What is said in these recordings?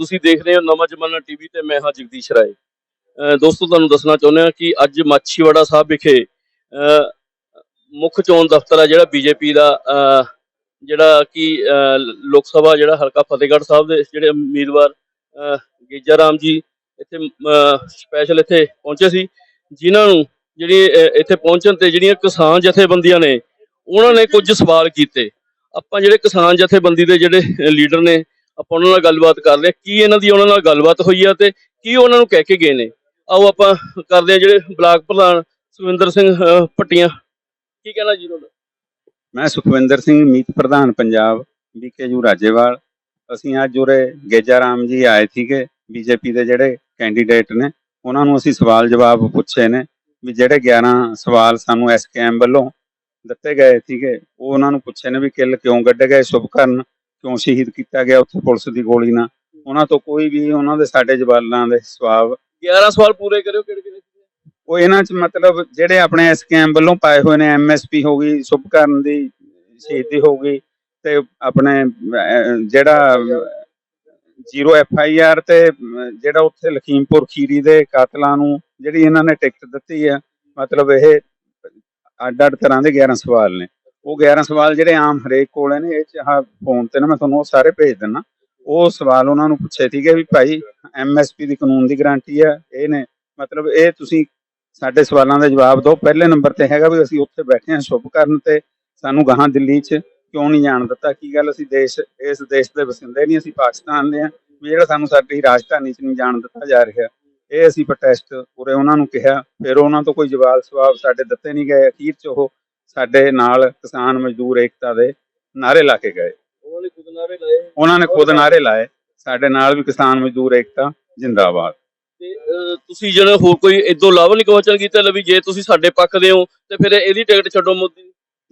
ਤੁਸੀਂ ਦੇਖ ਰਹੇ ਹੋ ਨਵਾਂ ਜਮਾਨਾ ਟੀਵੀ ਤੇ ਮੈਂ ਹਾਂ ਜਗਦੀਸ਼ ਰਾਏ। ਦੋਸਤੋ, ਤੁਹਾਨੂੰ ਦੱਸਣਾ ਚਾਹੁੰਦੇ ਹਾਂ ਕਿ ਅੱਜ ਮਾਛੀਵਾੜਾ ਸਾਹਿਬ ਵਿਖੇ ਮੁੱਖ ਚੋਣ ਦਫ਼ਤਰ ਆ ਜਿਹੜਾ ਬੀਜੇਪੀ ਦਾ ਜਿਹੜਾ ਕਿ ਲੋਕ ਸਭਾ ਜਿਹੜਾ ਹਲਕਾ ਫਤਿਹਗੜ੍ਹ ਸਾਹਿਬ ਦੇ ਜਿਹੜੇ ਉਮੀਦਵਾਰ ਗੇਜਾ ਰਾਮ ਜੀ ਇੱਥੇ ਸਪੈਸ਼ਲ ਇੱਥੇ ਪਹੁੰਚੇ ਸੀ। ਜਿਨ੍ਹਾਂ ਨੂੰ ਜਿਹੜੀ ਇੱਥੇ ਪਹੁੰਚਣ ਤੇ ਜਿਹੜੀਆਂ ਕਿਸਾਨ ਜਥੇਬੰਦੀਆਂ ਨੇ, ਉਹਨਾਂ ਨੇ ਕੁਝ ਸਵਾਲ ਕੀਤੇ। ਆਪਾਂ ਜਿਹੜੇ ਕਿਸਾਨ ਜਥੇਬੰਦੀ ਦੇ ਜਿਹੜੇ ਲੀਡਰ ਨੇ ਆਪਾਂ ਉਹਨਾਂ ਨਾਲ ਗੱਲਬਾਤ ਕਰ ਰਹੇ ਕੀ ਇਹਨਾਂ ਦੀ ਉਹਨਾਂ ਨਾਲ ਗੱਲਬਾਤ ਹੋਈ ਆ ਤੇ ਕੀ ਉਹਨਾਂ ਨੂੰ ਕਹਿ ਕੇ ਗਏ ਨੇ? ਆਓ ਆਪਾਂ ਕਰਦੇ ਹਾਂ ਜਿਹੜੇ ਬਲਾਕ ਪ੍ਰਧਾਨ ਸੁਖਵਿੰਦਰ ਸਿੰਘ ਅਹ, ਕੀ ਕਹਿਣਾ ਜੀ ਤੁਹਾਡਾ? ਮੈਂ ਸੁਖਵਿੰਦਰ ਸਿੰਘ ਮੀਤ ਪ੍ਰਧਾਨ ਪੰਜਾਬ ਬੀਕੇਯੂ ਰਾਜੇਵਾਲ। ਅਸੀਂ ਅੱਜ ਉਰੇ ਗੇਜਾ ਜੀ ਆਏ ਸੀਗੇ ਬੀਜੇਪੀ ਦੇ ਜਿਹੜੇ ਕੈਂਡੀਡੇਟ ਨੇ। ਉਹਨਾਂ ਨੂੰ ਅਸੀਂ ਸਵਾਲ ਜਵਾਬ ਪੁੱਛੇ ਨੇ ਵੀ ਜਿਹੜੇ 11 ਸਵਾਲ ਸਾਨੂੰ ਐਸਕੇਐਮ ਵੱਲੋਂ ਦਿੱਤੇ ਗਏ ਸੀਗੇ ਉਹ ਉਹਨਾਂ ਨੂੰ ਪੁੱਛੇ ਨੇ ਵੀ ਕਿੱਲ ਕਿਉਂ ਕੱਢੇ ਗਏ ਸ਼ੁਭਕਰਨ ਕਿਉਂ ਸ਼ਹੀਦ ਕੀਤਾ ਗਿਆ ਉੱਥੇ ਪੁਲਿਸ ਦੀ ਗੋਲੀ ਨਾਲ? ਉਹਨਾਂ ਤੋਂ ਕੋਈ ਵੀ ਉਹਨਾਂ ਦੇ ਸਾਡੇ ਜਵਾਲਾਂ ਦੇ ਸਵਾਬ 11 ਸਵਾਲ ਪੂਰੇ ਕਰਿਓ ਕਿਹੜੇ ਕਿਹੜੇ? ਉਹ ਇਹਨਾਂ ਚ ਮਤਲਬ ਜਿਹੜੇ ਆਪਣੇ ਐਸਕੇਐਮ ਵੱਲੋਂ ਪਾਏ ਹੋਏ ਨੇ ਐਮਐਸਪੀ ਹੋ ਗਈ ਸ਼ੁਭਕਰਨ ਦੀ ਸ਼ਹੀਦੀ ਹੋ ਗਈ ਤੇ ਆਪਣੇ ਜਿਹੜਾ ਜ਼ੀਰੋ ਐਫ ਆਈ ਆਰ ਤੇ ਜਿਹੜਾ ਉੱਥੇ ਲਖੀਮਪੁਰ ਖੀਰੀ ਦੇ ਕਾਤਲਾਂ ਨੂੰ ਜਿਹੜੀ ਇਹਨਾਂ ਨੇ ਟਿਕਟ ਦਿੱਤੀ ਹੈ ਮਤਲਬ ਇਹ ਅੱਡ ਅੱਡ ਤਰ੍ਹਾਂ ਦੇ 11 ਸਵਾਲ ਨੇ। ਉਹ 11 ਸਵਾਲ ਜਿਹੜੇ ਆਮ ਹਰੇਕ ਕੋਲੇ ਨੇ, ਇਹ ਚ ਆਹ ਫੋਨ ਤੇ ਨਾ ਮੈਂ ਤੁਹਾਨੂੰ ਉਹ ਸਾਰੇ ਭੇਜ ਦਿੰਨਾ। ਉਹ ਸਵਾਲ ਉਹਨਾਂ ਨੂੰ ਪੁੱਛੇ ਸੀਗੇ ਵੀ ਭਾਈ ਐਮਐਸਪੀ ਦੀ ਕਾਨੂੰਨ ਦੀ ਗਾਰੰਟੀ ਹੈ ਇਹ ਨੇ, ਮਤਲਬ ਇਹ ਤੁਸੀਂ ਸਾਡੇ ਸਵਾਲਾਂ ਦੇ ਜਵਾਬ ਦਿਓ। ਪਹਿਲੇ ਨੰਬਰ ਤੇ ਹੈਗਾ ਵੀ ਅਸੀਂ ਉੱਥੇ ਬੈਠੇ ਹਾਂ ਸ਼ੁਭ ਕਰਨ ਤੇ, ਸਾਨੂੰ ਗਾਹਾਂ ਦਿੱਲੀ 'ਚ ਕਿਉਂ ਨਹੀਂ ਜਾਣ ਦਿੱਤਾ? ਕੀ ਗੱਲ ਅਸੀਂ ਦੇਸ਼, ਇਸ ਦੇਸ਼ ਦੇ ਵਸਿੰਦੇ ਨਹੀਂ, ਅਸੀਂ ਪਾਕਿਸਤਾਨ ਦੇ ਹਾਂ। ਵੀ ਜਿਹੜਾ ਸਾਨੂੰ ਸਾਡੀ ਰਾਜਧਾਨੀ 'ਚ ਨਹੀਂ ਜਾਣ ਦਿੱਤਾ ਜਾ ਰਿਹਾ। ਇਹ ਅਸੀਂ ਪ੍ਰੋਟੈਸਟ ਉਰੇ ਉਹਨਾਂ ਨੂੰ ਕਿਹਾ, ਫਿਰ ਉਹਨਾਂ ਤੋਂ ਕੋਈ ਜਵਾਬ ਸਵਾਬ ਸਾਡੇ ਦਿੱਤੇ ਨਹੀਂ ਗਏ। ਅਖੀਰ 'ਚ ਉਹ ਸਾਡੇ ਨਾਲ ਕਿਸਾਨ ਮਜ਼ਦੂਰ ਏਕਤਾ ਦੇ ਨਾਰੇ ਲਾ ਕੇ ਗਏ। ਉਹਨਾਂ ਨੇ ਖੁਦ ਨਾਰੇ ਲਾਏ। ਉਹਨਾਂ ਨੇ ਖੁਦ ਨਾਰੇ ਲਾਏ। ਸਾਡੇ ਨਾਲ ਵੀ ਕਿਸਾਨ ਮਜ਼ਦੂਰ ਏਕਤਾ ਜਿੰਦਾਬਾਦ। ਤੇ ਤੁਸੀਂ ਜਿਹੜੇ ਹੋਰ ਕੋਈ ਇਦੋਂ ਲਾਭ ਨਹੀਂ ਕਵਚਨ ਕੀਤਾ ਲੈ ਵੀ ਜੇ ਤੁਸੀਂ ਸਾਡੇ ਪੱਖ ਦੇ ਹੋ ਤੇ ਫਿਰ ਇਹਦੀ ਟਿਕਟ ਛੱਡੋ ਮੋਦੀ।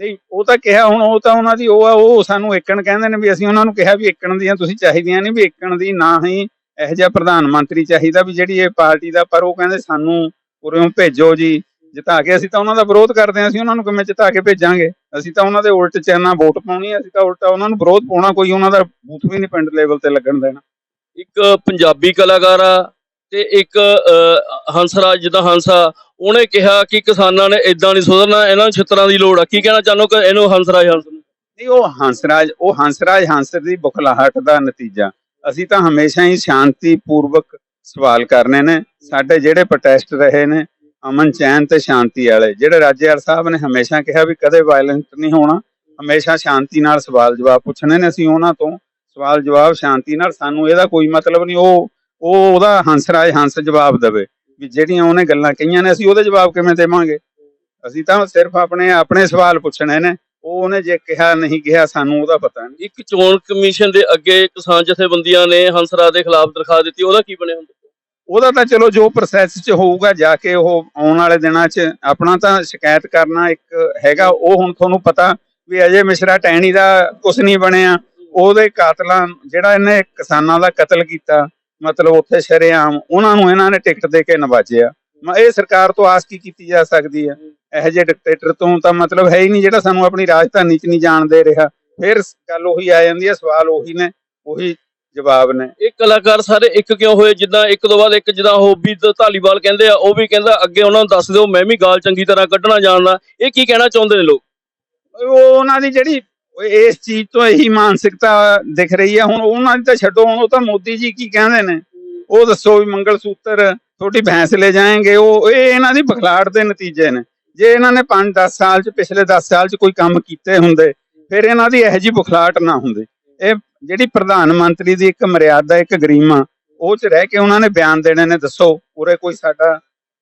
ਨਹੀਂ ਉਹ ਤਾਂ ਕਿਹਾ ਹੁਣ ਉਹ ਤਾਂ ਉਹਨਾਂ ਦੀ ਉਹ ਆ ਉਹ ਸਾਨੂੰ ਏਕਣ ਕਹਿੰਦੇ ਨੇ ਵੀ ਅਸੀਂ ਉਹਨਾਂ ਨੂੰ ਕਿਹਾ ਵੀ ਏਕਣ ਦੀਆਂ ਤੁਸੀਂ ਚਾਹੀਦੀਆਂ ਨਹੀਂ ਵੀ ਏਕਣ ਦੀ ਨਾ ਹੀ ਇਹੋ ਜਿਹਾ ਪ੍ਰਧਾਨ ਮੰਤਰੀ ਚਾਹੀਦਾ ਵੀ ਜਿਹੜੀ ਇਹ ਪਾਰਟੀ ਦਾ ਪਰ ਉਹ ਕਹਿੰਦੇ ਸਾਨੂੰ ਉਰਿਓਂ ਭੇਜੋ ਜੀ। ਜਿਤਾ ਕੇ ਅਸੀਂ ਤਾਂ ਉਹਨਾਂ ਦਾ ਵਿਰੋਧ ਕਰਦੇ ਹਾਂ ਅਸੀਂ ਉਹਨਾਂ ਨੂੰ ਕਿਵੇਂ ਜਿਤਾ ਕੇ ਭੇਜਾਂਗੇ? ਅਸੀਂ ਤਾਂ ਉਹਨਾਂ ਦੇ ਉਲਟ ਚੈਨਾ ਵੋਟ ਪਾਉਣੀ ਅਸੀਂ ਤਾਂ ਉਲਟਾ ਉਹਨਾਂ ਨੂੰ ਵਿਰੋਧ ਪਾਉਣਾ ਕੋਈ ਉਹਨਾਂ ਦਾ ਬੂਥ ਵੀ ਨਹੀਂ ਪਿੰਡ ਲੈਵਲ ਤੇ ਲੱਗਣ ਦੇਣਾ। ਇੱਕ ਪੰਜਾਬੀ ਕਲਾਕਾਰ ਆ ਤੇ ਇੱਕ ਹੰਸਰਾਜ ਜਿੱਦਾਂ ਹੰਸਾ ਉਹਨੇ ਕਿਹਾ ਕਿ ਕਿਸਾਨਾਂ ਨੇ ਇਦਾਂ ਨਹੀਂ ਸੁਧਰਨਾ ਇਹਨਾਂ ਨੂੰ ਛਿੱਤਰਾਂ ਦੀ ਲੋੜ ਆ। ਕੀ ਕਹਿਣਾ ਚਾਹੁੰਦੇ ਕਿ ਇਹਨੂੰ ਹੰਸਰਾਜ ਹੰਸ ਨੂੰ? ਨਹੀਂ ਉਹ ਹੰਸਰਾਜ ਉਹ ਹੰਸਰਾਜ ਹੰਸਰ ਦੀ ਬੁਖਲਾਹਟ ਦਾ ਨਤੀਜਾ। ਅਸੀਂ ਤਾਂ ਹਮੇਸ਼ਾ ਹੀ ਸ਼ਾਂਤੀਪੂਰਵਕ ਸਵਾਲ ਕਰਨੇ ਨੇ ਸਾਡੇ ਜਿਹੜੇ ਪ੍ਰੋਟੈਸਟ ਰਹੇ ਨੇ ਅਮਨ ਚੈਨ ਤੇ ਸ਼ਾਂਤੀ ਵਾਲੇ। ਜਿਹੜੇ ਰਾਜੇਵਾਲ ਸਾਹਿਬ ਨੇ ਹਮੇਸ਼ਾ ਕਿਹਾ ਵੀ ਕਦੇ ਵਾਇਲੈਂਟ ਨਹੀਂ ਹੋਣਾ, ਹਮੇਸ਼ਾ ਸ਼ਾਂਤੀ ਨਾਲ ਸਵਾਲ ਜਵਾਬ ਪੁੱਛਣੇ ਨੇ ਅਸੀਂ ਉਹਨਾਂ ਤੋਂ। ਸਵਾਲ ਜਵਾਬ ਸ਼ਾਂਤੀ ਨਾਲ, ਸਾਨੂੰ ਇਹਦਾ ਕੋਈ ਮਤਲਬ ਨਹੀਂ, ਉਹ ਉਹ ਉਹਦਾ ਹੰਸਰਾਜ ਹੰਸ ਜਵਾਬ ਦੇਵੇ। ਵੀ ਜਿਹੜੀਆਂ ਉਹਨੇ ਗੱਲਾਂ ਕਹੀਆਂ ਨੇ, ਅਸੀਂ ਉਹਦੇ ਜਵਾਬ ਕਿਵੇਂ ਦੇਵਾਂਗੇ? ਅਸੀਂ ਤਾਂ ਸਿਰਫ ਆਪਣੇ ਆਪਣੇ ਸਵਾਲ ਪੁੱਛਣੇ ਨੇ। ਉਹ ਉਹਨੇ ਜੇ ਕਿਹਾ, ਨਹੀਂ ਕਿਹਾ, ਸਾਨੂੰ ਉਹਦਾ ਪਤਾ ਨਹੀਂ। ਇੱਕ ਚੋਣ ਕਮਿਸ਼ਨ ਦੇ ਅੱਗੇ ਕਿਸਾਨ ਜਥੇਬੰਦੀਆਂ ਨੇ ਹੰਸਰਾਜ ਦੇ ਖਿਲਾਫ ਦਰਖਾਸਤ ਦਿੱਤੀ, ਉਹਦਾ ਕੀ ਬਣਿਆ ਹੁਣ ਉਹਦਾ ਤਾਂ ਚਲੋ ਜੋ ਪ੍ਰੋਸੈਸ 'ਚ ਹੋਊਗਾ ਜਾ ਕੇ ਉਹ ਆਉਣ ਵਾਲੇ ਦਿਨਾਂ 'ਚ ਆਪਣਾ ਤਾਂ ਸ਼ਿਕਾਇਤ ਕਰਨਾ ਇੱਕ ਹੈਗਾ, ਉਹ ਹੁਣ ਤੁਹਾਨੂੰ ਪਤਾ ਵੀ ਅਜੇ ਮਿਸ਼ਰਾ ਟੈਣੀ ਦਾ ਕੁਝ ਨਹੀਂ ਬਣਿਆ। ਉਹਦੇ ਕਾਤਲਾਂ ਜਿਹੜਾ ਇਹਨੇ ਕਿਸਾਨਾਂ ਦਾ ਕਤਲ ਕੀਤਾ, ਮਤਲਬ ਉੱਥੇ ਸ਼ਰੇਆਮ ਉਹਨਾਂ ਨੂੰ ਇਹਨਾਂ ਨੇ ਟਿਕਟ ਦੇ ਕੇ ਨਵਾਜਿਆ। ਮ- ਇਹ ਸਰਕਾਰ ਤੋਂ ਆਸ ਕੀ ਕੀਤੀ ਜਾ ਸਕਦੀ ਹੈ? ਇਹੋ ਜਿਹੇ ਡਿਕਟੇਟਰ ਤੋਂ ਤਾਂ ਮਤਲਬ ਹੈ ਹੀ ਨਹੀਂ ਜਿਹੜਾ ਸਾਨੂੰ ਆਪਣੀ ਰਾਜਧਾਨੀ 'ਚ ਨਹੀਂ ਜਾਣ ਦੇ ਰਿਹਾ। ਫਿਰ ਗੱਲ ਉਹੀ ਆ ਜਾਂਦੀ ਹੈ, ਸਵਾਲ ਉਹੀ ਨੇ, ਉਹੀ ਜਵਾਬ ਨੇ। ਇਹ ਕਲਾਕਾਰ ਸਾਰੇ ਇੱਕ ਕਿਉਂ ਹੋਏ? ਜਿੱਦਾਂ ਇੱਕ ਤੋਂ ਬਾਅਦ ਇੱਕ ਜਿੱਦਾਂ ਧ- ਧਾਲੀਵਾਲ ਕਹਿੰਦੇ ਆ ਉਹ ਵੀ ਕਹਿੰਦਾ ਅੱਗੇ ਉਹਨਾਂ ਨੂੰ ਦੱਸ ਦਿਓ ਮੈਂ ਵੀ ਗਾਲ ਚੰਗੀ ਤਰ੍ਹਾਂ ਕੱਢਣਾ ਜਾਣਦਾ। ਇਹ ਕੀ ਕਹਿਣਾ ਚਾਹੁੰਦੇ ਨੇ ਲੋਕ? ਉਹ ਉਹਨਾਂ ਦੀ ਜਿਹੜੀ ਇਸ ਚੀਜ਼ ਤੋਂ ਇਹੀ ਮਾਨਸਿਕਤਾ ਦਿਖ ਰਹੀ ਹੈ ਹੁਣ ਉਹਨਾਂ ਦੀ ਤਾਂ ਛੱਡੋ ਹੁਣ ਉਹ ਤਾਂ ਮੋਦੀ ਜੀ ਕੀ ਕਹਿੰਦੇ ਨੇ? ਉਹ ਦੱਸੋ ਵੀ ਮੰਗਲ ਸੂਤਰ ਤੁਹਾਡੀ ਭੈਂਸ ਲੈ ਜਾਏਂਗੇ ਉਹ ਇਹ ਇਹਨਾਂ ਦੀ ਬਖਲਾੜ ਦੇ ਨਤੀਜੇ ਨੇ। ਜੇ ਇਹਨਾਂ ਨੇ 5-10 ਸਾਲ ਚ ਪਿਛਲੇ 10 ਸਾਲ ਚ ਕੋਈ ਕੰਮ ਕੀਤੇ ਹੁੰਦੇ ਫਿਰ ਇਹਨਾਂ ਦੀ ਇਹੋ ਜਿਹੀ ਬਖਲਾਟ ਨਾ ਹੁੰਦੀ। ਇਹ ਜਿਹੜੀ ਪ੍ਰਧਾਨ ਮੰਤਰੀ ਦੀ ਇੱਕ ਮਰਿਆਦਾ ਇੱਕ ਗਰੀਮਾ ਉਹ ਚ ਰਹਿ ਕੇ ਉਹਨਾਂ ਨੇ ਬਿਆਨ ਦੇਣੇ ਨੇ ਦੱਸੋ ਪੂਰੇ ਕੋਈ ਸਾਡਾ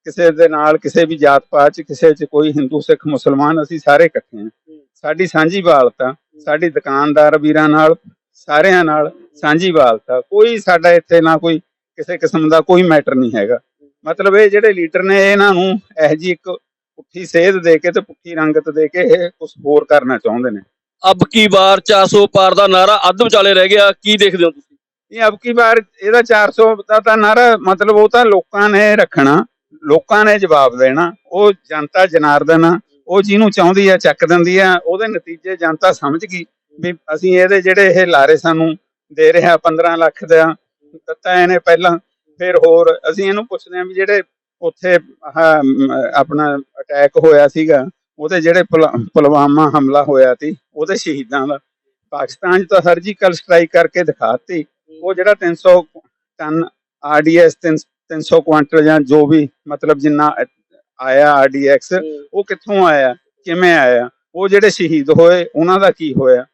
ਕਿਸੇ ਦੇ ਨਾਲ ਕਿਸੇ ਵੀ ਜਾਤ ਪਾਤ ਚ ਕਿਸੇ ਚ ਕੋਈ ਹਿੰਦੂ ਸਿੱਖ ਮੁਸਲਮਾਨ ਅਸੀਂ ਸਾਰੇ ਇਕੱਠੇ ਹਾਂ। ਸਾਡੀ ਸਾਂਝੀ ਵਾਲਤਾ ਸਾਡੀ ਦੁਕਾਨਦਾਰ ਵੀਰਾਂ ਨਾਲ ਸਾਰਿਆਂ ਨਾਲ ਸਾਂਝੀ ਵਾਲਤਾ ਕੋਈ ਸਾਡਾ ਇੱਥੇ ਨਾ ਕੋਈ ਕਿਸੇ ਕਿਸਮ ਦਾ ਕੋਈ ਮੈਟਰ ਨਹੀਂ ਹੈਗਾ। ਮਤਲਬ ਇਹ ਜਿਹੜੇ ਲੀਡਰ ਨੇ ਇਹਨਾਂ ਨੂੰ ਇਹੋ ਜਿਹੀ ਇੱਕ ਪੁੱਠੀ ਸੇਧ ਦੇ ਕੇ ਤੇ ਪੁੱਠੀ ਰੰਗਤ ਦੇ ਕੇ ਇਹ ਕੁਝ ਹੋਰ ਕਰਨਾ ਚਾਹੁੰਦੇ ਨੇ। ਅਬ ਕੀ ਵਾਰ 400 ਪਾਰ ਦਾ ਨਾਰਾ ਅੱਧ ਵਿਚਾਲੇ ਰਹਿ ਗਿਆ, ਕੀ ਦੇਖਦੇ ਹੋ ਤੁਸੀਂ? ਇਹ ਅਬ ਕੀ ਵਾਰ ਇਹਦਾ 400 ਦਾ ਤਾਂ ਨਾਰਾ, ਮਤਲਬ ਉਹ ਤਾਂ ਲੋਕਾਂ ਨੇ ਰੱਖਣਾ, ਲੋਕਾਂ ਨੇ ਜਵਾਬ ਦੇਣਾ, ਉਹ ਜਨਤਾ ਜਨਾਰਦਨ ਉਹ ਜਿਹਨੂੰ ਚਾਹੁੰਦੀ ਆ, ਚੱਕ ਦਿੰਦੀ ਆ, ਉਹਦੇ ਨਤੀਜੇ ਜਨਤਾ ਸਮਝ ਗਈ ਵੀ ਅਸੀਂ ਇਹਦੇ ਜਿਹੜੇ ਇਹ ਲਾਰੇ ਸਾਨੂੰ ਦੇ ਰਿਹਾ 15 ਲੱਖ ਦਾ ਦਿੱਤਾ ਇਹਨੇ ਪਹਿਲਾਂ, ਫਿਰ ਹੋਰ ਅਸੀਂ ਇਹਨੂੰ ਪੁੱਛਦੇ ਹਾਂ ਵੀ ਜਿਹੜੇ ਉੱਥੇ ਆਪਣਾ ਅਟੈਕ ਹੋਇਆ ਸੀਗਾ ਉਹਦੇ ਜਿਹੜੇ ਪੁਲਵਾਮਾ ਹਮਲਾ ਹੋਇਆ ਸੀ, ਉਹਦੇ ਸ਼ਹੀਦਾਂ ਦਾ। ਪਾਕਿਸਤਾਨ 'ਚ ਤਾਂ ਸਰਜੀਕਲ ਸਟ੍ਰਾਈਕ ਕਰਕੇ ਦਿਖਾਤੀ। ਉਹ ਜਿਹੜਾ 300 ਟਨ ਆਰਡੀਐਸ 300 ਕੁਆਂਟਲ ਜਾਂ ਜੋ ਵੀ ਮਤਲਬ ਜਿੰਨਾ ਆਇਆ ਆਰਡੀਐਕਸ ਉਹ ਕਿੱਥੋਂ ਆਇਆ, ਕਿਵੇਂ ਆਇਆ, ਉਹ ਜਿਹੜੇ ਸ਼ਹੀਦ ਹੋਏ, ਉਹਨਾਂ ਦਾ ਕੀ ਹੋਇਆ?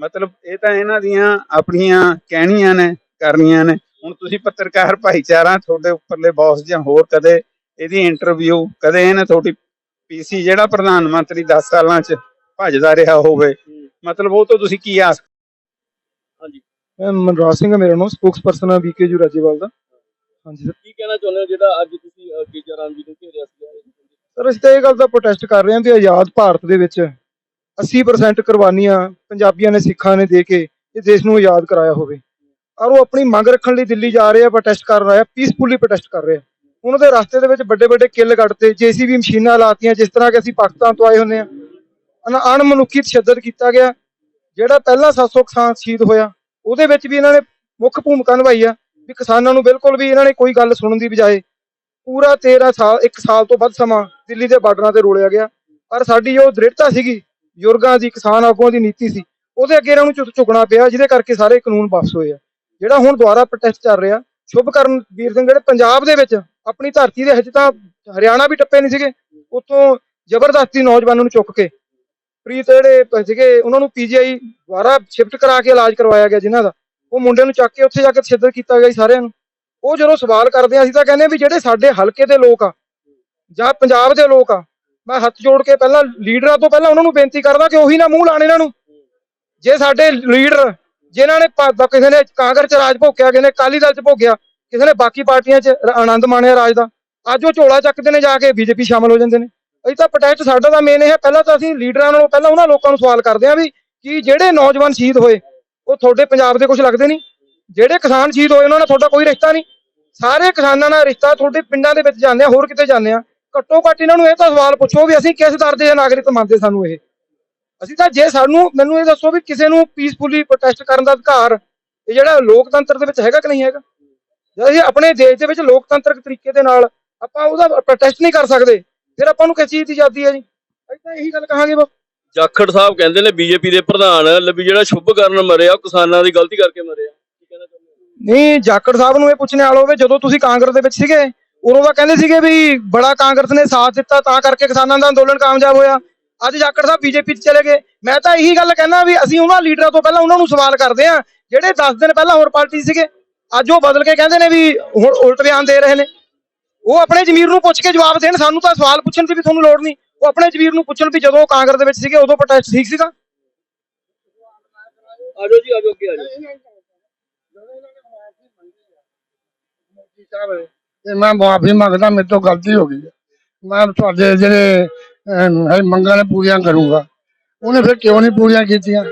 ਮਤਲਬ ਇਹ ਤਾਂ ਇਹਨਾਂ ਦੀਆਂ ਆਪਣੀਆਂ ਕਹਿਣੀਆਂ ਨੇ, ਕਰਨੀਆਂ ਨੇ। ਹੁਣ ਤੁਸੀਂ ਪੱਤਰਕਾਰ ਭਾਈਚਾਰਾ, ਤੁਹਾਡੇ ਉੱਪਰਲੇ ਬੌਸ ਜਾਂ ਹੋਰ ਕਦੇ ਇਹਦੀ ਇੰਟਰਵਿਊ ਕਦੇ ਇਹਨੇ ਤੁਹਾਡੀ ਪੀਸੀ ਜਿਹੜਾ ਪ੍ਰਧਾਨ ਮੰਤਰੀ 10 ਸਾਲਾਂ ਚ ਭੱਜਦਾ ਰਿਹਾ ਹੋਵੇ। ਮਤਲਬ ਉਹ ਤੋਂ ਤੁਸੀਂ ਕੀ ਆਸ ਮੈਂ ਮਨਰਾਜ ਸਿੰਘ ਮੇਰਾ ਨਾਮ ਸਪੋਕਸਪਰਸਨ ਆ ਵੀਕੇਜੂ ਰਾਜੇਵਾਲ ਦਾ। ਹਾਂਜੀ ਸਰ। ਕੀ ਕਹਿਣਾ ਚਾਹੁੰਦੇ ਹੋ ਜਿਹੜਾ ਅੱਜ ਤੁਸੀਂ ਗੇਜਾ ਰਾਮ ਜੀ ਨੂੰ ਘੇਰਿਆ ਸੀ ਸਰ ਅਸੀਂ ਤਾਂ ਇਹ ਗੱਲ ਦਾ ਪ੍ਰੋਟੈਸਟ ਕਰ ਰਹੇ ਹਾਂ ਕਿ ਆਜ਼ਾਦ ਭਾਰਤ ਦੇ ਵਿੱਚ 80% ਕੁਰਬਾਨੀਆਂ ਪੰਜਾਬੀਆਂ ਨੇ ਸਿੱਖਾਂ ਨੇ ਦੇ ਕੇ ਇਹ ਦੇਸ਼ ਨੂੰ ਆਜ਼ਾਦ ਕਰਾਇਆ ਹੋਵੇ। ਔਰ ਉਹ ਆਪਣੀ ਮੰਗ ਰੱਖਣ ਲਈ ਦਿੱਲੀ ਜਾ ਰਹੇ ਆ ਪ੍ਰੋਟੈਸਟ ਕਰ ਰਹੇ ਆ ਪੀਸਫੁਲੀ ਪ੍ਰੋਟੈਸਟ ਕਰ ਰਹੇ ਆ। ਉਹਨਾਂ ਦੇ ਰਸਤੇ ਦੇ ਵਿੱਚ ਵੱਡੇ ਵੱਡੇ ਕਿੱਲ ਕੱਢਤੇ ਜੀਸੀਬੀ ਮਸ਼ੀਨਾਂ ਲਾਤੀਆਂ, ਜਿਸ ਤਰ੍ਹਾਂ ਕਿ ਅਸੀਂ ਪਾਕਿਸਤਾਨ ਤੋਂ ਆਏ ਹੁੰਦੇ ਆ ਅਨ ਅਣਮਨੁੱਖੀ ਤਸ਼ੱਦਦ ਕੀਤਾ ਗਿਆ, ਜਿਹੜਾ ਪਹਿਲਾਂ 700 ਕਿਸਾਨ ਸ਼ਹੀਦ ਹੋਇਆ, ਉਹਦੇ ਵਿੱਚ ਵੀ ਇਹਨਾਂ ਨੇ ਮੁੱਖ ਭੂਮਿਕਾ ਨਿਭਾਈ ਆ, ਵੀ ਕਿਸਾਨਾਂ ਨੂੰ ਬਿਲਕੁਲ ਵੀ ਇਹਨਾਂ ਨੇ ਕੋਈ ਗੱਲ ਸੁਣਨ ਦੀ ਬਜਾਏ ਪੂਰਾ 13 ਸਾਲ 1 ਸਾਲ ਤੋਂ ਵੱਧ ਸਮਾਂ ਦਿੱਲੀ ਦੇ ਬਾਰਡਰਾਂ ਤੇ ਰੋਲਿਆ ਗਿਆ। ਪਰ ਸਾਡੀ ਜੋ ਦ੍ਰਿੜਤਾ ਸੀਗੀ ਬਜ਼ੁਰਗਾਂ ਦੀ, ਕਿਸਾਨ ਆਗੂਆਂ ਦੀ ਨੀਤੀ ਸੀ, ਉਹਦੇ ਅੱਗੇ ਇਹਨਾਂ ਨੂੰ ਝੁਕਣਾ ਪਿਆ, ਜਿਹਦੇ ਕਰਕੇ ਸਾਰੇ ਕਾਨੂੰਨ ਵਾਪਸ ਹੋਏ ਆ। ਜਿਹੜਾ ਹੁਣ ਦੁਬਾਰਾ ਪ੍ਰੋਟੈਸਟ ਚੱਲ ਰਿਹਾ ਸ਼ੁਭ ਕਰਨ ਵੀਰ ਸਿੰਘ ਜਿਹੜੇ ਪੰਜਾਬ ਦੇ ਵਿੱਚ ਆਪਣੀ ਧਰਤੀ ਦੇ ਹਜੇ ਤਾਂ ਹਰਿਆਣਾ ਵੀ ਟੱਪੇ ਨਹੀਂ ਸੀਗੇ, ਉੱਥੋਂ ਜ਼ਬਰਦਸਤੀ ਨੌਜਵਾਨਾਂ ਨੂੰ ਚੁੱਕ ਕੇ, ਪ੍ਰੀਤ ਜਿਹੜੇ ਸੀਗੇ, ਉਹਨਾਂ ਨੂੰ ਪੀਜੀਆਈ ਦੁਆਰਾ ਸ਼ਿਫਟ ਕਰਾ ਕੇ ਇਲਾਜ ਕਰਵਾਇਆ ਗਿਆ ਜਿਨ੍ਹਾਂ ਦਾ, ਉਹ ਮੁੰਡੇ ਨੂੰ ਚੱਕ ਕੇ ਉੱਥੇ ਜਾ ਕੇ ਤਸ਼ੱਦਦ ਕੀਤਾ ਗਿਆ ਸਾਰਿਆਂ ਨੂੰ। ਉਹ ਜਦੋਂ ਸਵਾਲ ਕਰਦੇ ਆ, ਅਸੀਂ ਤਾਂ ਕਹਿੰਦੇ ਵੀ ਜਿਹੜੇ ਸਾਡੇ ਹਲਕੇ ਦੇ ਲੋਕ ਆ, ਜਾਂ ਪੰਜਾਬ ਦੇ ਲੋਕ ਆ, ਮੈਂ ਹੱਥ ਜੋੜ ਕੇ ਪਹਿਲਾਂ ਲੀਡਰਾਂ ਤੋਂ ਪਹਿਲਾਂ ਉਹਨਾਂ ਨੂੰ ਬੇਨਤੀ ਕਰਦਾ ਕਿ ਉਹੀ ਨਾ ਮੂੰਹ ਲਾਣ ਇਹਨਾਂ ਨੂੰ। ਜੇ ਸਾਡੇ ਲੀਡਰ ਜਿਨ੍ਹਾਂ ਨੇ ਕਿਸੇ ਨੇ ਕਾਂਗਰਸ ਚ ਰਾਜ ਭੋਗਿਆ, ਕਿਸੇ ਨੇ ਅਕਾਲੀ ਦਲ ਚ ਭੋਗਿਆ, ਕਿਸੇ ਨੇ ਬਾਕੀ ਪਾਰਟੀਆਂ ਚ ਆਨੰਦ ਮਾਣਿਆ ਰਾਜ ਦਾ। ਅੱਜ ਉਹ ਝੋਲਾ ਚੱਕਦੇ ਨੇ ਜਾ ਕੇ, ਬੀਜੇਪੀ ਸ਼ਾਮਲ ਹੋ ਜਾਂਦੇ ਨੇ। ਅਸੀਂ ਤਾਂ ਪ੍ਰੋਟੈਸਟ ਸਾਡਾ ਤਾਂ ਮੇਨ ਇਹ ਹੈ, ਪਹਿਲਾਂ ਤਾਂ ਅਸੀਂ ਲੀਡਰਾਂ ਨਾਲੋਂ, ਪਹਿਲਾਂ ਉਹਨਾਂ ਲੋਕਾਂ ਨੂੰ ਸਵਾਲ ਕਰਦੇ ਆ ਵੀ ਕਿ ਜਿਹੜੇ ਨੌਜਵਾਨ ਸ਼ਹੀਦ ਹੋਏ, ਉਹ ਤੁਹਾਡੇ ਪੰਜਾਬ ਦੇ ਕੁਝ ਲੱਗਦੇ ਨਹੀਂ। ਜਿਹੜੇ ਕਿਸਾਨ ਸ਼ਹੀਦ ਹੋਏ, ਉਹਨਾਂ ਨਾਲ ਤੁਹਾਡਾ ਕੋਈ ਰਿਸ਼ਤਾ ਨਹੀਂ। ਸਾਰੇ ਕਿਸਾਨਾਂ ਨਾਲ ਰਿਸ਼ਤਾ ਤੁਹਾਡੇ ਪਿੰਡਾਂ ਦੇ ਵਿੱਚ ਜਾਂਦੇ ਆ, ਹੋਰ ਕਿਤੇ ਜਾਂਦੇ ਆ। ਘੱਟੋ ਘੱਟ ਇਹਨਾਂ ਨੂੰ ਇਹ ਤਾਂ ਸਵਾਲ ਪੁੱਛੋ ਵੀ ਅਸੀਂ ਕਿਸ ਦਰ ਦੇ ਨਾਗਰਿਕ ਮੰਨਦੇ ਸਾਨੂੰ ਇਹ। ਅਸੀਂ ਤਾਂ ਜੇ ਸਾਨੂੰ ਮੈਨੂੰ ਇਹ ਦੱਸੋ ਵੀ ਕਿਸੇ ਨੂੰ ਪੀਸਫੁਲੀ ਪ੍ਰੋਟੈਸਟ ਕਰਨ ਦਾ ਅਧਿਕਾਰ ਇਹ ਜਿਹੜਾ ਲੋਕਤੰਤਰ ਦੇ ਵਿੱਚ ਹੈਗਾ ਕਿ ਨਹੀਂ ਹੈਗਾ? ਜੇ ਅਸੀਂ ਆਪਣੇ ਦੇਸ਼ ਦੇ ਵਿੱਚ ਲੋਕਤੰਤਰਕ ਤਰੀਕੇ ਦੇ ਨਾਲ ਆਪਾਂ ਉਹਦਾ ਪ੍ਰੋਟੈਸਟ ਨਹੀਂ ਕਰ ਸਕਦੇ ਫਿਰ ਆਪਾਂ ਨੂੰ ਕਿਸ ਚੀਜ਼ ਦੀ ਆਜ਼ਾਦੀ ਹੈ ਜੀ? ਅਸੀਂ ਤਾਂ ਇਹੀ ਗੱਲ ਕਹਾਂਗੇ ਬਸ। ਜਾਖੜ ਸਾਹਿਬ ਕਹਿੰਦੇ ਨੇ ਬੀਜੇਪੀ ਦੇ ਪ੍ਰਧਾਨ ਲੱਭੀ ਜਿਹੜਾ ਸ਼ੁਭਕਰਨ ਮਰਿਆ ਉਹ ਕਿਸਾਨਾਂ ਦੀ ਗਲਤੀ ਕਰਕੇ ਮਰਿਆ। ਕੀ ਕਹਿਣਾ ਚਾਹੁੰਦੇ ਹੋ? ਨਹੀਂ ਜਾਖੜ ਸਾਹਿਬ ਨੂੰ ਇਹ ਪੁੱਛਣੇ ਵਾਲਾ ਹੋਵੇ ਜਦੋਂ ਤੁਸੀਂ ਕਾਂਗਰਸ ਦੇ ਵਿੱਚ ਸੀਗੇ ਉਦੋਂ ਤਾਂ ਕਹਿੰਦੇ ਸੀਗੇ ਵੀ ਬੜਾ ਕਾਂਗਰਸ ਨੇ ਸਾਥ ਦਿੱਤਾ ਤਾਂ ਕਰਕੇ ਕਿਸਾਨਾਂ ਦਾ ਅੰਦੋਲਨ ਕਾਮਯਾਬ ਹੋਇਆ। ਅੱਜ ਜਾਖੜ ਸਾਹਿਬ ਬੀਜੇਪੀ 'ਚ ਚਲੇ ਗਏ। ਮੈਂ ਤਾਂ ਇਹੀ ਗੱਲ ਕਹਿਣਾ ਵੀ ਅਸੀਂ ਉਹਨਾਂ ਲੀਡਰਾਂ ਤੋਂ ਪਹਿਲਾਂ ਉਹਨਾਂ ਨੂੰ ਸਵਾਲ ਕਰਦੇ ਆ ਜਿਹੜੇ 10 ਦਿਨ ਪਹਿਲਾਂ ਹੋਰ ਪਾਰਟੀ ਸੀਗੇ। ਅੱਜ ਉਹ ਬਦਲ ਕੇ ਕਹਿੰਦੇ ਨੇ ਵੀ ਹੁਣ ਉਲਟ ਬਿਆਨ ਦੇ ਰਹੇ ਨੇ। ਉਹ ਆਪਣੇ ਜ਼ਮੀਰ ਨੂੰ ਪੁੱਛ ਕੇ ਜਵਾਬ ਦੇਣ ਸਾਨੂੰ ਤਾਂ ਸਵਾਲ ਪੁੱਛਣ ਦੀ ਵੀ ਤੁਹਾਨੂੰ ਲੋੜ ਨਹੀਂ। ਉਹ ਆਪਣੇ ਜ਼ਮੀਰ ਨੂੰ ਪੁੱਛਣ ਵੀ ਜਦੋਂ ਉਹ ਕਾਂਗਰਸ ਦੇ ਵਿੱਚ ਸੀਗੇ ਉਦੋਂ ਪ੍ਰੋਟੈਸਟ ਠੀਕ ਸੀਗਾ। ਆਜੋ ਜੀ ਆਜੋ ਅੱਗੇ ਆਜੋ। ਮੋਦੀ ਸਾਹਿਬ ਤੇ ਮੈਂ ਮਾਫੀ ਮੰਗਦਾ ਮੇਰੇ ਤੋਂ ਗਲਤੀ ਹੋ ਗਈ ਹੈ। ਮੈਂ ਤੁਹਾਡੇ ਜਿਹੜੇ ਅਮ, ਹੈ ਮੰਗਾਂ ਨੇ ਪੂਰੀਆਂ ਕਰੂੰਗਾ। ਉਹਨੇ ਫਿਰ ਕਿਉਂ ਨਹੀਂ ਪੂਰੀਆਂ ਕੀਤੀਆਂ?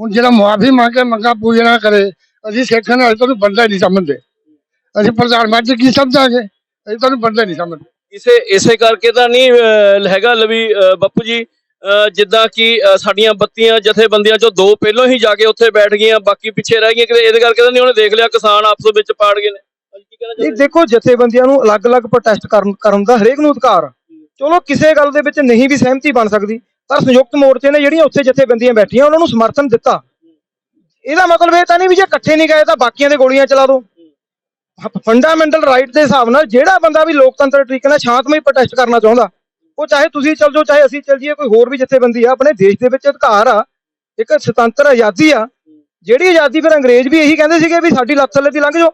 ਹੁਣ ਜਿਹੜਾ ਮਾਫੀ ਮੰਗ ਕੇ ਮੰਗਾਂ ਪੂਰੀਆਂ ਨਾ ਕਰੇ ਅਸੀਂ ਸਿੱਖਾਂ ਨਾਲ ਤੁਹਾਨੂੰ ਬੰਦਾ ਹੀ ਨਹੀਂ ਸਮਝਦੇ। ਅਸੀਂ ਪ੍ਰਧਾਨ ਮੰਤਰੀ ਕੀ ਸਮਝਾਂਗੇ? ਅਸੀਂ ਤੁਹਾਨੂੰ ਬੰਦਾ ਹੀ ਨਹੀਂ ਸਮਝਦੇ। ਇਸੇ ਇਸੇ ਕਰਕੇ ਤਾਂ ਨਹੀਂ ਅਹ, ਹੈਗਾ ਲਵੀ ਅਹ, ਬੱਪੂ ਜੀ ਅਹ, ਜਿੱਦਾਂ ਕਿ ਅਹ, ਸਾਡੀਆਂ ਬੱਤੀਆਂ ਜਥੇਬੰਦੀਆਂ ਚੋਂ ਦੋ ਪਹਿਲਾਂ ਹੀ ਜਾ ਕੇ ਉੱਥੇ ਬੈਠ ਗਈਆਂ ਬਾਕੀ ਪਿੱਛੇ ਰਹਿ ਗਈਆਂ ਕਿਤੇ ਇਹਦੇ ਕਰਕੇ ਤਾਂ ਨਹੀਂ ਉਹਨੇ ਦੇਖ ਲਿਆ ਕਿਸਾਨ ਆਪਸ ਵਿੱਚ ਪਾੜ ਗਏ ਨੇ। ਕੀ ਕਹਿਣਾ ਦੇਖੋ ਜਥੇਬੰਦੀਆਂ ਨੂੰ ਅਲੱਗ-ਅਲੱਗ ਪ੍ਰੋਟੈਸਟ ਕਰਨ ਕਰਨ ਦਾ ਹਰੇਕ ਨੂੰ ਅਧਿਕਾਰ ਆ। ਚਲੋ ਕਿਸੇ ਗੱਲ ਦੇ ਵਿੱਚ ਨਹੀਂ ਵੀ ਸਹਿਮਤੀ ਬਣ ਸਕਦੀ, ਪਰ ਸੰਯੁਕਤ ਮੋਰਚੇ ਨੇ ਜਿਹੜੀਆਂ ਉੱਥੇ ਜਥੇਬੰਦੀਆਂ ਬੈਠੀਆਂ, ਉਹਨਾਂ ਨੂੰ ਸਮਰਥਨ ਦਿੱਤਾ। ਇਹਦਾ ਮਤਲਬ ਇਹ ਤਾਂ ਨਹੀਂ ਵੀ ਜੇ ਇਕੱਠੇ ਨਹੀਂ ਗਏ ਤਾਂ ਬਾਕੀਆਂ ਦੇ ਗੋਲੀਆਂ ਚਲਾ ਦਿਓ ਫੰਡਾਮੈਂਟਲ ਰਾਈਟ ਦੇ ਹਿਸਾਬ ਨਾਲ ਜਿਹੜਾ ਬੰਦਾ ਵੀ ਲੋਕਤੰਤਰ ਤਰੀਕੇ ਨਾਲ ਸ਼ਾਂਤਮਈ ਪ੍ਰੋਟੈਸਟ ਕਰਨਾ ਚਾਹੁੰਦਾ, ਉਹ ਚਾਹੇ ਤੁਸੀਂ ਚੱਲ ਜਾਓ, ਚਾਹੇ ਅਸੀਂ ਚੱਲ ਜਾਈਏ, ਕੋਈ ਹੋਰ ਵੀ ਜਥੇਬੰਦੀ ਆ, ਆਪਣੇ ਦੇਸ਼ ਦੇ ਵਿੱਚ ਅਧਿਕਾਰ ਆ, ਇੱਕ ਸੁਤੰਤਰ ਆਜ਼ਾਦੀ ਆ, ਜਿਹੜੀ ਆਜ਼ਾਦੀ ਫਿਰ ਅੰਗਰੇਜ਼ ਵੀ ਇਹੀ ਕਹਿੰਦੇ ਸੀਗੇ ਵੀ ਸਾਡੀ ਲੱਤ ਥੱਲੇ ਦੀ ਲੰਘ ਜਾਓ।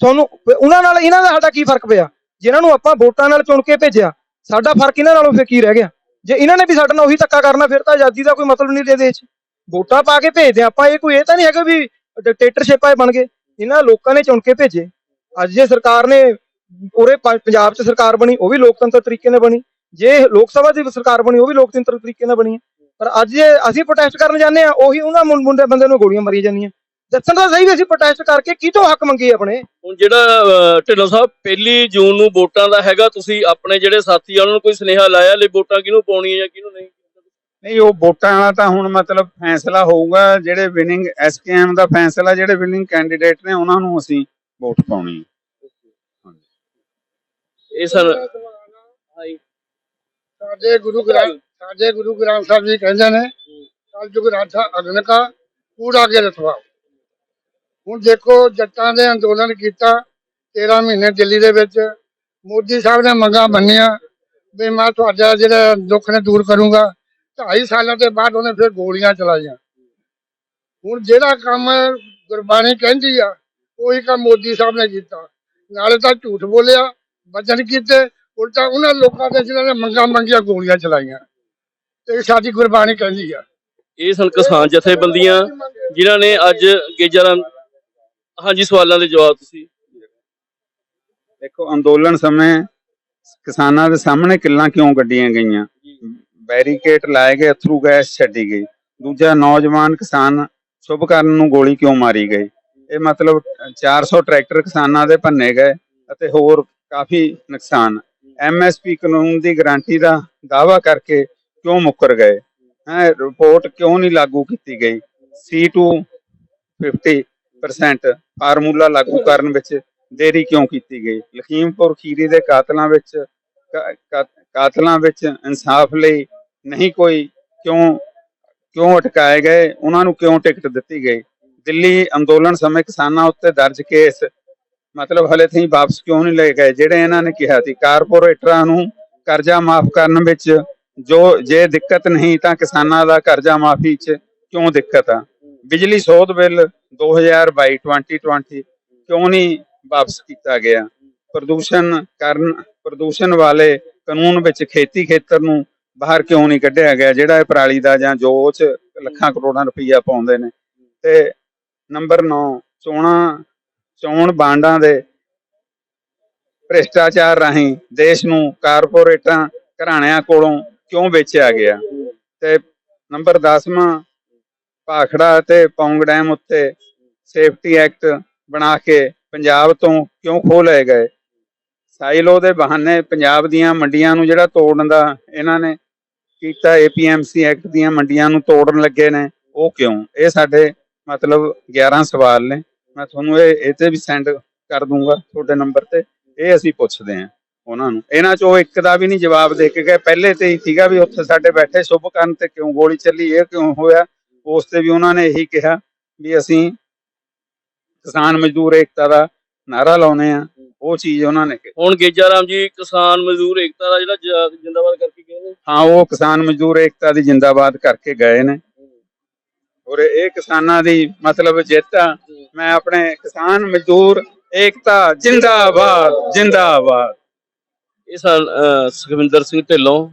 ਤੁਹਾਨੂੰ, ਉਹਨਾਂ ਨਾਲ, ਇਹਨਾਂ ਦਾ ਸਾਡਾ ਕੀ ਫ਼ਰਕ ਪਿਆ? ਜਿਨ੍ਹਾਂ ਨੂੰ ਆਪਾਂ ਵੋਟਾਂ ਨਾਲ ਚੁਣ ਕੇ ਭੇਜਿਆ ਸਾਡਾ ਫ਼ਰਕ ਇਹਨਾਂ ਨਾਲੋਂ ਫਿਰ ਕੀ ਰਹਿ ਗਿਆ? ਜੇ ਇਹਨਾਂ ਨੇ ਵੀ ਸਾਡੇ ਨਾਲ ਉਹੀ ਧੱਕਾ ਕਰਨਾ, ਫਿਰ ਤਾਂ ਆਜ਼ਾਦੀ ਦਾ ਕੋਈ ਮਤਲਬ ਨਹੀਂ ਦੇ ਦੇਸ਼ 'ਚ ਵੋਟਾਂ ਪਾ ਕੇ ਭੇਜਦੇ ਆਪਾਂ, ਇਹ ਕੋਈ ਇਹ ਤਾਂ ਨਹੀਂ ਹੈਗਾ ਵੀ ਡਿਕਟੇਟਰਸ਼ਿਪ ਆਏ ਬਣ ਗਏ। ਇਹਨਾਂ ਲੋਕਾਂ ਨੇ ਚੁਣ ਕੇ ਭੇਜੇ। ਅੱਜ ਜੇ ਸਰਕਾਰ ਨੇ ਉਰੇ ਪੰਜਾਬ 'ਚ ਸਰਕਾਰ ਬਣੀ, ਉਹ ਵੀ ਲੋਕਤੰਤਰ ਤਰੀਕੇ ਨਾਲ ਬਣੀ। ਜੇ ਲੋਕ ਸਭਾ ਦੀ ਸਰਕਾਰ ਬਣੀ, ਉਹ ਵੀ ਲੋਕਤੰਤਰ ਤਰੀਕੇ ਨਾਲ ਬਣੀ ਪਰ ਅੱਜ ਜੇ ਅਸੀਂ ਪ੍ਰੋਟੈਸਟ ਕਰਨ ਜਾਂਦੇ ਆ ਉਹੀ ਉਹਨਾਂ ਮੁੰ- ਮੁੰਡੇ, ਬੰਦੇ ਨੂੰ ਗੋਲੀਆਂ ਮਾਰੀ ਜਾਂਦੀਆਂ। ਦੱਸਣ ਤਾਂ ਸਹੀ ਵੀ ਅਸੀਂ ਪ੍ਰੋਟੈਸਟ ਕਰਕੇ ਕਿਤੋਂ ਹੱਕ ਮੰਗੀ ਆਪਣੇ? ਹੁਣ ਜਿਹੜਾ ਢਿੱਲੋਂ ਸਾਹਿਬ ਪਹਿਲੀ ਜੂਨ ਨੂੰ ਵੋਟਾਂ ਦਾ ਹੈਗਾ ਤੁਸੀਂ ਆਪਣੇ ਜਿਹੜੇ ਸਾਥੀ ਆ ਉਹਨਾਂ ਨੂੰ ਕੋਈ ਸੁਨੇਹਾ ਲਾਇਆ ਲਈ ਵੋਟਾਂ ਕਿਹਨੂੰ ਪਾਉਣੀਆਂ ਜਾਂ ਕਿਹਨੂੰ ਨਹੀਂ? ਨਹੀਂ ਉਹ ਵੋਟਾਂ ਵਾਲਾ ਤਾਂ ਹੁਣ ਮਤਲਬ ਫੈਸਲਾ ਹੋਊਗਾ ਜਿਹੜੇ ਵਿਨਿੰਗ ਐਸਕੇਐਮ ਦਾ ਫੈਸਲਾ ਜਿਹੜੇ ਵਿਨਿੰਗ ਕੈਂਡੀਡੇਟ ਨੇ ਉਹਨਾਂ ਨੂੰ ਅਸੀਂ ਵੋਟ ਪਾਉਣੀ ਹੈ। ਇਹ ਹਾਂਜੀ। ਸਾਡੇ ਗੁਰੂ ਗ੍ਰੰਥ ਸਾਡੇ ਗੁਰੂ ਗ੍ਰੰਥ ਸਾਹਿਬ ਜੀ ਕਹਿੰਦੇ ਨੇ ਕਲਯੁਗ ਰਾਧਾ ਅਗਨ ਕਾ ਕੂੜਾ ਕੇ ਰਤਵਾ ਹੁਣ ਦੇਖੋ ਜੱਟਾਂ ਦੇ ਅੰਦੋਲਨ ਕੀਤਾ 13 ਮਹੀਨੇ ਦਿੱਲੀ ਦੇ ਵਿੱਚ। ਮੋਦੀ ਸਾਹਿਬ ਨੇ ਮੰਗਾਂ ਮੰਨੀਆਂ ਵੀ ਮੈਂ ਤੁਹਾਡਾ ਜਿਹੜਾ ਦੁੱਖ ਨੇ ਦੂਰ ਕਰੂੰਗਾ। ਢਾਈ ਸਾਲਾਂ ਦੇ ਬਾਅਦ ਉਹਨੇ ਫਿਰ ਗੋਲੀਆਂ ਚਲਾਈਆਂ। ਹੁਣ ਜਿਹੜਾ ਕੰਮ ਗੁਰਬਾਣੀ ਕਹਿੰਦੀ ਆ, ਉਹੀ ਕੰਮ ਮੋਦੀ ਸਾਹਿਬ ਨੇ ਕੀਤਾ। ਨਾਲੇ ਤਾਂ ਝੂਠ ਬੋਲਿਆ, ਵਚਨ ਕੀਤੇ, ਉਲਟਾ ਉਹਨਾਂ ਲੋਕਾਂ ਦੇ ਜਿਨ੍ਹਾਂ ਨੇ ਮੰਗਾਂ ਮੰਗੀਆਂ ਗੋਲੀਆਂ ਚਲਾਈਆਂ। ਤੇ ਸਾਡੀ ਗੁਰਬਾਣੀ ਕਹਿੰਦੀ ਆ। ਇਹ ਸਨ ਕਿਸਾਨ ਜਥੇਬੰਦੀਆਂ, ਜਿਨ੍ਹਾਂ ਨੇ ਅੱਜ ਗੇਜਰਾਮ ਹਾਂਜੀ ਸਵਾਲਾਂ ਦੇ ਜਵਾਬ ਤੁਸੀਂ। ਦੇਖੋ ਅੰਦੋਲਨ ਸਮੇਂ ਕਿਸਾਨਾਂ ਦੇ ਸਾਹਮਣੇ ਕਿੱਲਾਂ ਕਿਉਂ ਕੱਢੀਆਂ ਗਈਆਂ? ਬੈਰੀਕੇਡ ਲਾਏ ਗਏ ਅਥਰੂ ਗੈਸ ਛੱਡੀ ਗਈ। ਦੂਜਾ ਨੌਜਵਾਨ ਕਿਸਾਨ ਸ਼ੁਭਕਰਨ ਨੂੰ ਗੋਲੀ ਕਿਉਂ ਮਾਰੀ ਗਈ? ਇਹ ਮਤਲਬ 400 ਟਰੈਕਟਰ ਕਿਸਾਨਾਂ ਦੇ ਭੰਨੇ ਗਏ ਅਤੇ ਹੋਰ ਕਾਫੀ ਨੁਕਸਾਨ। ਐਮਐਸਪੀ ਕਾਨੂੰਨ ਦੀ ਗਾਰੰਟੀ ਦਾ ਦਾਅਵਾ ਕਰਕੇ ਕਿਉਂ ਮੁੱਕਰ ਗਏ? ਹੈ ਰਿਪੋਰਟ ਕਿਉਂ ਨਹੀਂ ਲਾਗੂ ਕੀਤੀ ਗਈ? C2 50% ਫਾਰਮੂਲਾ ਲਾਗੂ ਕਰਨ ਵਿੱਚ ਦੇਰੀ ਕਿਉਂ ਕੀਤੀ ਗਈ? ਲਖੀਮਪੁਰ ਖੀਰੀ ਦੇ ਕਾਤਲਾਂ ਵਿੱਚ ਕਾਤਲਾਂ ਵਿੱਚ ਇਨਸਾਫ ਲਈ ਨਹੀਂ ਕੋਈ ਕਿਉਂ ਕਿਉਂ ਅਟਕਾਏ ਗਏ? ਉਹਨਾਂ ਨੂੰ ਕਿਉਂ ਟਿਕਟ ਦਿੱਤੀ ਗਈ? ਦਿੱਲੀ ਅੰਦੋਲਨ ਸਮੇਂ ਕਿਸਾਨਾਂ ਉੱਤੇ ਦਰਜ ਕੇਸ ਮਤਲਬ ਹਲੇ ਤਾਈਂ ਵਾਪਸ ਕਿਉਂ ਨਹੀਂ ਲਏ ਗਏ? ਜਿਹੜੇ ਇਹਨਾਂ ਨੇ ਕਿਹਾ ਸੀ, ਕਾਰਪੋਰੇਟਰਾਂ ਨੂੰ ਕਰਜ਼ਾ ਮਾਫ ਕਰਨ ਵਿੱਚ ਜੋ, ਜੇ ਦਿੱਕਤ ਨਹੀਂ ਤਾਂ ਕਿਸਾਨਾਂ ਦਾ ਕਰਜ਼ਾ ਮਾਫੀ 'ਚ ਕਿਉਂ ਦਿੱਕਤ ਆ? ਬਿਜਲੀ ਸੋਧ ਬਿੱਲ 2022 2020 ਕਿਉਂ ਨਹੀਂ ਵਾਪਸ ਕੀਤਾ ਗਿਆ? ਪ੍ਰਦੂਸ਼ਣ ਕਾਰਨ, ਪ੍ਰਦੂਸ਼ਣ ਵਾਲੇ ਕਾਨੂੰਨ ਵਿੱਚ ਖੇਤੀ ਖੇਤਰ ਨੂੰ ਬਾਹਰ ਕਿਉਂ ਨਹੀਂ ਕੱਢਿਆ ਗਿਆ? ਜਿਹੜਾ ਇਹ ਪਰਾਲੀ ਦਾ ਜਾਂ ਜੋ 'ਚ ਲੱਖਾਂ ਕਰੋੜਾਂ ਰੁਪਈਆ ਪਾਉਂਦੇ ਨੇ। ਤੇ ਨੰਬਰ 9 ਚੋਣਾਂ, ਚੋਣ ਬਾਂਡਾਂ ਦੇ ਭ੍ਰਿਸ਼ਟਾਚਾਰ ਰਾਹੀਂ ਦੇਸ਼ ਨੂੰ ਕਾਰਪੋਰੇਟਾਂ ਘਰਾਣਿਆਂ ਕੋਲੋਂ ਕਿਉਂ ਵੇਚਿਆ ਗਿਆ? ਤੇ ਨੰਬਰ 10ਵਾਂ ਭਾਖੜਾ ਅਤੇ ਪੌਂਗ ਡੈਮ ਉੱਤੇ ਸੇਫਟੀ ਐਕਟ ਬਣਾ ਕੇ ਪੰਜਾਬ ਤੋਂ ਕਿਉਂ ਖੋਹ ਲਏ ਗਏ? ਸਾਈਲੋ ਦੇ ਬਹਾਨੇ ਪੰਜਾਬ ਦੀਆਂ ਮੰਡੀਆਂ ਨੂੰ ਜਿਹੜਾ ਤੋੜਨ ਦਾ ਇਹਨਾਂ ਨੇ ਕੀਤਾ ਏਪੀਐਮਸੀ ਐਕਟ ਦੀਆਂ ਮੰਡੀਆਂ ਨੂੰ ਤੋੜਨ ਲੱਗੇ ਨੇ, ਉਹ ਕਿਉਂ? ਇਹ ਸਾਡੇ ਮਤਲਬ 11 ਸਵਾਲ ਨੇ। ਮੈਂ ਤੁਹਾਨੂੰ ਇਹ ਇਹ ਤੇ ਵੀ ਸੈਂਡ ਕਰ ਦੂੰਗਾ ਤੁਹਾਡੇ ਨੰਬਰ ਤੇ। ਇਹ ਅਸੀਂ ਪੁੱਛਦੇ ਹਾਂ ਉਹਨਾਂ ਨੂੰ। ਇਹਨਾਂ ਚੋਂ ਇੱਕ ਦਾ ਵੀ ਨਹੀਂ ਜਵਾਬ ਦੇ ਕੇ ਗਏ। ਪਹਿਲੇ ਤੇ ਹੀ ਸੀਗਾ ਵੀ ਉੱਥੇ ਸਾਡੇ ਬੈਠੇ ਸ਼ੁਭ ਕਰਨ ਤੇ ਕਿਉਂ ਗੋਲੀ ਚੱਲੀ, ਇਹ ਕਿਉਂ ਹੋਇਆ? ਉਸ ਤੇ ਵੀ ਉਹਨਾਂ ਨੇ ਇਹੀ ਕਿਹਾ ਵੀ ਅਸੀਂ ਕਿਸਾਨ ਮਜ਼ਦੂਰ ਏਕਤਾ ਦਾ ਨਾਰਾ ਲਾਉਨੇ ਆ ਉਹ ਚੀਜ਼ ਉਹਨਾਂ ਨੇ ਕਹੀ। ਹੁਣ ਗੇਜਾਰਾਮ ਜੀ ਕਿਸਾਨ ਮਜ਼ਦੂਰ ਏਕਤਾ ਦਾ ਜਿਹੜਾ ਜ- ਜਿੰਦਾਬਾਦ ਕਰਕੇ ਗਏ ਨੇ। ਹਾਂ ਉਹ ਕਿਸਾਨ ਮਜ਼ਦੂਰ ਏਕਤਾ ਦੀ ਜਿੰਦਾਬਾਦ ਕਰਕੇ ਗਏ ਨੇ। ਔਰ ਇਹ ਕਿਸਾਨਾਂ ਦੀ ਮਤਲਬ ਜਿੱਤ ਆ। ਮੈਂ ਆਪਣੇ ਕਿਸਾਨ ਮਜ਼ਦੂਰ ਏਕਤਾ ਜਿੰਦਾਬਾਦ ਜਿੰਦਾਬਾਦ। ਇਹ ਸਨ ਸੁਖਵਿੰਦਰ ਸਿੰਘ ਢਿੱਲੋਂ